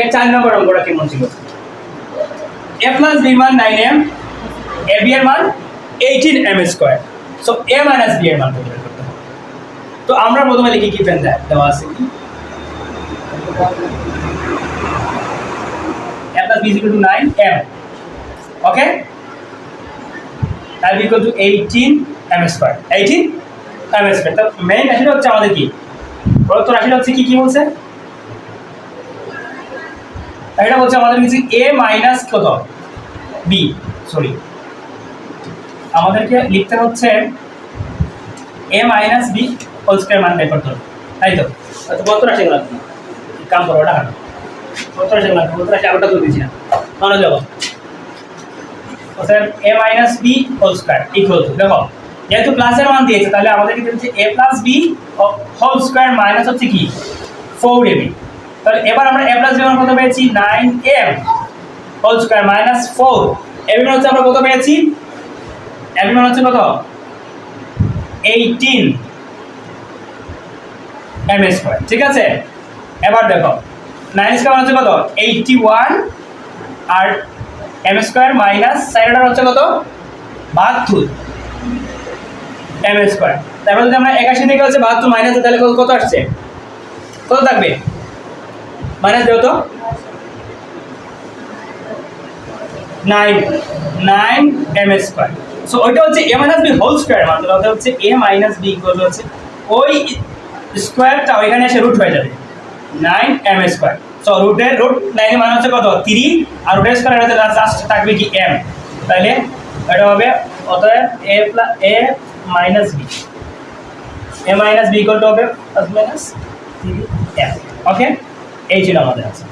এর চার নম্বর অঙ্কটা কেমন ছিল? এ প্লাস বি মান নাইন এম এ বি এর মান eighteen M square so A minus B এর মান করতে হবে। তো আমরা প্রথমে লিখি কি দেয় দেওয়া আছে। কি A plus B two nine M okay তার equal to eighteen M square eighteen M square তো মেইন রাশিটা হচ্ছে আমাদের কি? প্রদত্ত রাশিটা হচ্ছে কি কি বলছে? এটা বলছে আমাদের কিছু এ মাইনাস কত? বি সরি আমাদেরকে লিখতে হচ্ছে A minus B whole square মান বের করতে হবে। তাই তো? তো কত রাশি লাগবে কাম করো ওটা হাঁটো কত রাশি লাগবে কত রাশি? আরোটা তো দিচ্ছি না। মানে যাব অতএব A minus B whole square equal to দেখো যেহেতু প্লাসের মান দিয়েছে তাহলে আমাদেরকে দিচ্ছে A plus B whole square minus হচ্ছে কি? ফোর এ বি তাহলে এবার আমরা এ প্লাস বি কত পেয়েছি? Nine M whole square minus four A B মান হচ্ছে আমরা কত পেয়েছি? এ বি মান হচ্ছে কত? এইটিন এম স্কোয়ার ঠিক আছে? এবার দেখো নাইন স্কোয়ার হচ্ছে কত? এইটটি ওয়ান আর এম স্কোয়ার মাইনাস সাইডটা হচ্ছে কত? বাহাত্তর এম স্কোয়ার তারপর যদি আমরা একাশি থেকে হচ্ছে বাহাত্তর মাইনাস তাহলে কত আসছে? কত থাকবে? মাইনাস দেও তো? Nine nine M square. So ওইটা হচ্ছে A minus B whole square মানে। ওটা হচ্ছে এ মাইনাস বি ইকুয়াল হচ্ছে ওই স্কোয়ারটা ওইখানে এসে রুট হয়ে যাবে। Nine M square. সো রুটের রুট নাইনের মান হচ্ছে কত? আর রুটের স্কোয়ার হচ্ছে লাস্ট থাকবে কি এম তাহলে এটা হবে অতএব A plus A minus B A minus B equal to হবে প্লাস মাইনাস এম ওকে এই ছিল আমাদের আছে